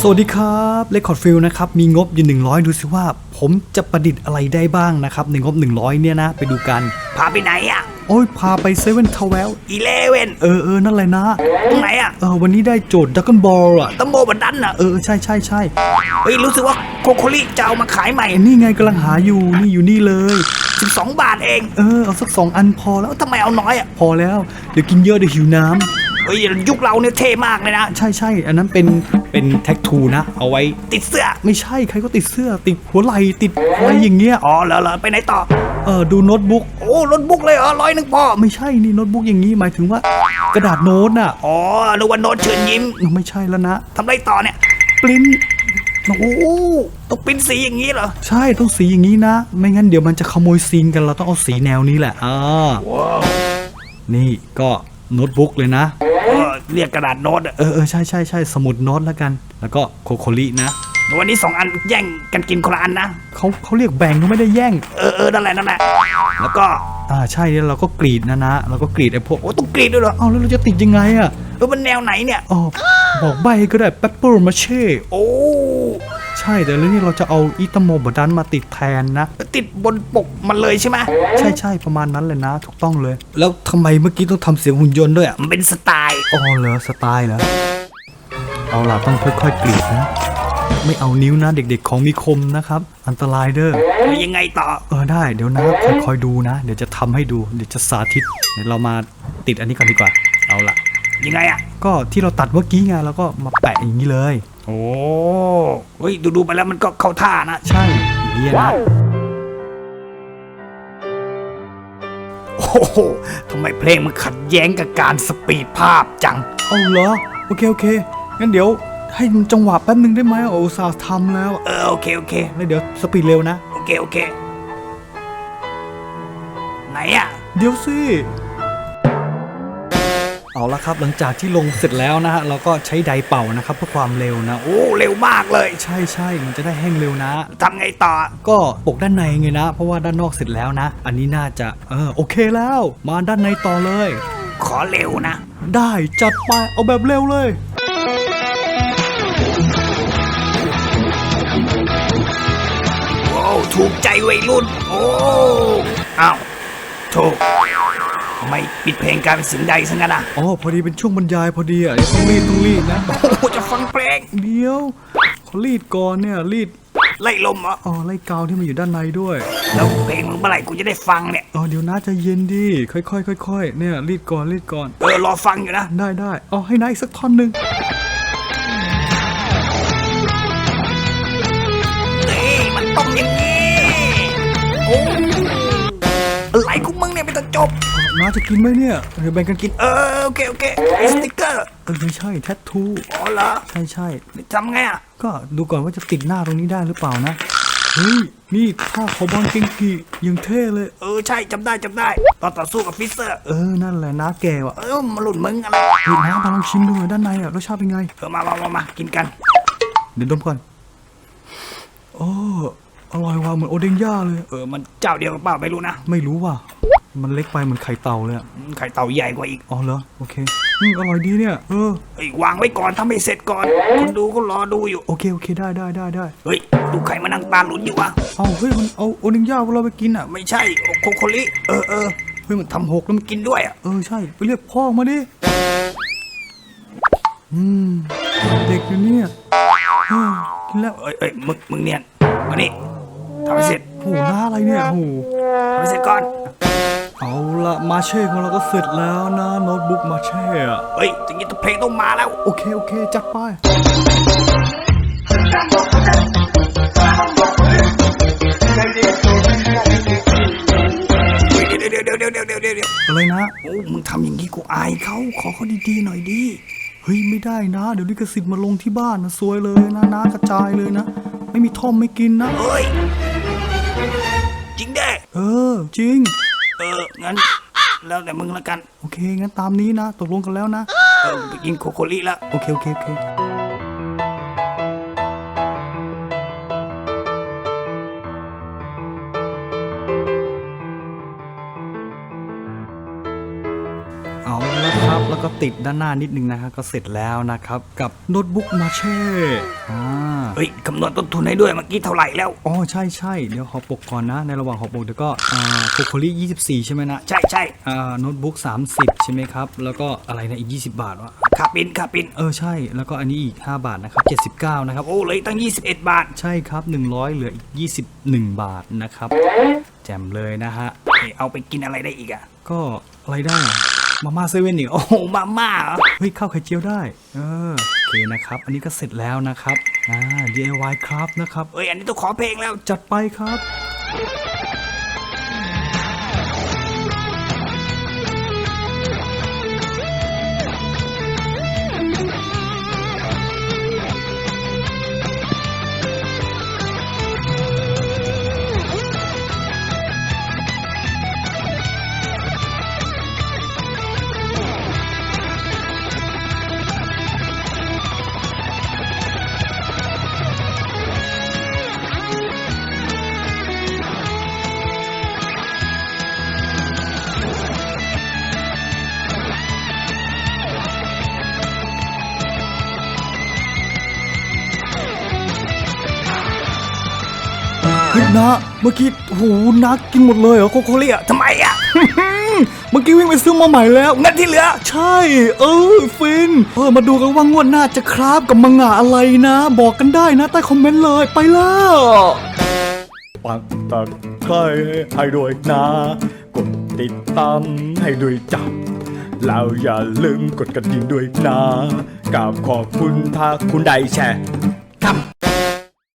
สวัสดีครับเลคคอร์ดฟิลนะครับ มีงบอยู่ 100 ดูสิว่า ผมจะประดิษฐ์อะไรได้บ้างนะครับ ในงบ 100 เนี่ยนะ ไปดูกัน พาไปไหนอะ โอ้ย พาไปเซเว่นทาวเวลอีเลเว่นเออเออนั่นแหละนะ ตรงไหนอะ เออ วันนี้ได้โจทย์ดักกันบอลอะตัมโบบันดันอะ เออ ใช่ใช่ใช่เฮ้ย รู้สึกว่าโคโคลิจะเอามาขายใหม่ไอ้นี่ไงกำลังหาอยู่ นี่อยู่นี่เลย 12 บาทเอง เออ เอาสักสองอันพอแล้วแล้วทำไมเอาน้อยอะ พอแล้ว เดี๋ยวกินเยอะเดี๋ยวหิวน้ำ เฮ้ยยุคเราเนี่ยเท่มากเลยนะ ใช่ใช่อันนั้นเป็นเป็นแท็กทูนะ เอาไว้ติดเสื้อ ไม่ใช่ใครก็ติดเสื้อ ติดหัวไหล่ติดอะไรอย่างเงี้ยอ๋อเหรอเหรอไปไหนต่อเออดูโน้ตบุ๊กโอ้รถบุ๊กเลยเหรอร้อยหนึ่งพอไม่ใช่นี่โน้ตบุ๊กอย่างนี้หมายถึงว่ากระดาษโน้ตน่ะอ๋อนึกว่าโน้ตเชิญยิ้มไม่ใช่แล้วนะทำไรต่อเนี่ยปริ้นโอ้โหต้องปริ้นสีอย่างนี้เหรอ ใช่ต้องสีอย่างนี้นะ ไม่งั้นเดี๋ยวมันจะขโมยซีนกันเราต้องเอาสีแนวนี้แหละอ่านี่ก็โน้ตบุ๊กเลยนะ เออเรียกกระดาษโน้ตอะเออเออใช่ใช่ใช่สมุดโน้ตแล้วกัน แล้วก็โคโคลินะวันนี้สองอันแย่งกันกินคนละอันนะเขาเขาเรียกแบ่งเขาไม่ได้แย่ง เออเออนั่นแหละนั่นแหละแล้วก็อ่าใช่แล้วเราก็กรีดนะนะเราก็กรีดไอ้พวกโอ้ต้องกรีดด้วยเหรอเอาแล้วเราจะติดยังไงอะเออมันแนวไหนเนี่ยอ๋อบอกใบก็ได้เปปเปอร์มาเช่โอ้ ใช่แต่แล้วนี่เราจะเอาอิตาโมบดันมาติดแทนนะ ติดบนปกมันเลยใช่ไหมใช่ใช่ประมาณนั้นเลยนะ ถูกต้องเลย แล้วทำไมเมื่อกี้ต้องทำเสียงหุ่นยนต์ด้วยอะมันเป็นสไตล์อ๋อเหรอสไตล์เหรอเอาล่ะต้องค่อยๆกรีดนะไม่เอานิ้วนะเด็กๆของมีคมนะครับ อันตรายเด้อแล้วยังไงต่อเออได้เดี๋ยวนะคอยๆดูนะ เดี๋ยวจะทำให้ดูเดี๋ยวจะสาธิตเดี๋ยวเรามาติดอันนี้ก่อนดีกว่า เอาล่ะยังไงอะก็ที่เราตัดเมื่อกี้ไงแล้วก็มาแปะอย่างนี้เลย โอ้เฮ้ยดูดูๆไปแล้วมันก็เข้าท่านะ ใช่อย่างนี้นะโอ้โหทำไมเพลงมันขัดแย้งกับการสปีดภาพจังเอาเหรอ โอเค โอเค งั้นเดี๋ยวให้มันจังหวะแป๊บนึงได้ไหมโอ้อุตสาห์ทำแล้ว เออ โอเค โอเค แล้วเดี๋ยวสปีดเร็วนะ โอเค โอเค ไหนอะเดี๋ยวสิ เอาละครับหลังจากที่ลงเสร็จแล้วนะฮะเราก็ใช้ไดร์เป่านะครับเพื่อความเร็วนะโอ้โอ้เร็วมากเลย ใช่ใช่มันจะได้แห้งเร็วนะทำไงต่อ ก็ปกด้านในไงนะ เพราะว่าด้านนอกเสร็จแล้วนะ อันนี้น่าจะเออโอเคแล้ว มาด้านในต่อเลย ขอเร็วนะ ได้จัดไปเอาแบบเร็วเลยโอ้ถูกใจวัยรุ่น โอ้อ้าวถูกทำ ไมปิดเพลงกลารเป็นเสียงใดซะงั้นอะอ๋อพอดีเป็นช่วงบรรยายพอดีอะเดี๋ยวต้องรีดต้องรีดนะโอ้โหจะฟังเพลงเดี๋ยวขอรีดก่อนเนี่ยรีดไล่ลมเหรออ๋อไล่กาวที่มันอยู่ด้านในด้วยแล้วเพลงมึงเมื่อไหร่กูจะได้ฟังเนี่ย อ๋อเดี๋ยวน้าใจะเย็นดิค่อยๆค่อยๆเนี่ยรีดก่อนรีดก่อนเออรอฟังอยู่นะ ได้ได้เอาให้น้าอีกสักท่อนหนึ่ง จบน้าจะกินไหมเนี่ยเดี๋ยวแบ่งกันกิน เออโอเคโอเคไอ้สติ๊กเกอร์เออไม่ใช่แทททูอ๋อเหรอใช่ใช่ทำไงอะก็ดูก่อนว่าจะติดหน้าตรงนี้ได้หรือเปล่านะเฮ้ยนี่ท่าคอบอลเก่งกียังเท่เลย เออใช่จำได้จำได้ตอนต่อสู้กับฟิสเซอร์เออนั่นแหละน้าแกว่ะเออมาหลุดมึงอะไรเฮ้ยน้ามาลองชิมดูหน่อยด้านในอะรสชาติเป็นไงเออมามามามากินกัน เดี๋ยวดมก่อนโอ้อร่อยว่ะเหมือนโอเด้งย่าเลย เออมันเจ้าเดียวกับเปล่าไม่รู้นะ ไม่รู้ว่ะ มันเล็กไปเหมือนไข่เต่าเลยอะอืมไข่เต่าใหญ่กว่าอีกอ๋อเหรอโอเคอืมอร่อยดีเนี่ยเออเฮ้ยวางไว้ก่อนถ้าไม่เสร็จก่อนคนดูก็รอดูอยู่ โอเคโอเคได้ได้ได้ได้เฮ้ยดูใครมานั่งตาหลุนอยู่วะเอาเฮ้ยมันเอาโอเด้งย่าพวกเราไปกินอะไม่ใช่โอโคโคลิเออเออเฮ้ยมันทำหกแล้วมันกินด้วยอะเออใช่ไปเรียกพ่อมาดิอืมเด็กอยู่เนี่ยเออกินแล้วเอ้ยเอ้ยมึงมึงเนี่ยมานี่ทำให้เสร็จโหหน้าอะไรเนี่ยโหทำให้เสร็จก่อน เอาละมาเช่ของเราก็เสร็จแล้วนะโน้ตบุ๊กมาเช่อะเฮ้ยจริงๆตัวเพลงต้องมาแล้ว โอเค โอเค จัดไปเดี๋ยวเดี๋ยวเดี๋ยวเดี๋ยวเดี๋ยวเดี๋ยวนะโอ้มึงทำอย่างนี้กูอายเขาขอเขาดีๆหน่อยดิเฮ้ยไม่ได้นะ เดี๋ยวลิขสิทธิ์มาลงที่บ้านนะซวยเลยนะนะกระจายเลยนะ ไม่มีท่อมไม่กินนะเฮ้ยจริงเด้เออ จริง อองั้น แล้วแต่มึงละกัน โอเค งั้นตามนี้นะ ตกลงกันแล้วนะ เออไปกินโคโคลิแล้วโอเคโอเคโอเคเอาแล้วครับ แล้วก็ติดด้านหน้านิดนึงนะครับ ก็เสร็จแล้วนะครับ กับโน้ตบุ๊กมาเช่อ่า เฮ้ยคำนวณต้นทุนให้ด้วยเมื่อกี้เท่าไหร่แล้ว อ๋อใช่ใช่เดี๋ยวขอปกก่อนนะ ในระหว่างขอปกเดี๋ยวก็อ่าโคโคลี่24 ใช่ไหมนะใช่ใช่อ่าโน้ตบุ๊ก30 ใช่ไหมครับ แล้วก็อะไรนะอีก 20 บาทวะค่าปินค่าปินเออใช่แล้วก็อันนี้อีก 5 บาทนะครับ79 นะครับ โอ้เลยตั้ง 21 บาท ใช่ครับ 100 เหลืออีก 21 บาทนะครับ แจ่มเลยนะฮะเอ้ยเอาไปกินอะไรได้อีกอะก็อะไรได้อะ มาม่าเซเว่นอีกโอ้โหมาม่าเหรอเฮ้ยข้าวไข่เจียวได้ เออโอเคนะครับ อันนี้ก็เสร็จแล้วนะครับอ่า DIY ครับนะครับเอ้ยอันนี้ต้องขอเพลงแล้วจัดไปครับ นะเมื่อกี้โหนักกินหมดเลยเหรอโคโคเลียทำไมอะเมื่อกี้วิ่งไปซื้อมาใหม่แล้วเงินที่เหลือ ใช่ เออฟินเออมาดูกันว่างวดหน้าจะคราบกับมังงะอะไรนะ บอกกันได้นะ ใต้คอมเมนต์เลยไปแล้วปักตะไคร้ให้ด้วยนะ กดติดตามให้ด้วยจับแล้วอย่าลืมกดกระดิ่งด้วยนะกราบขอบคุณถ้าคุณได้แชร์ครับ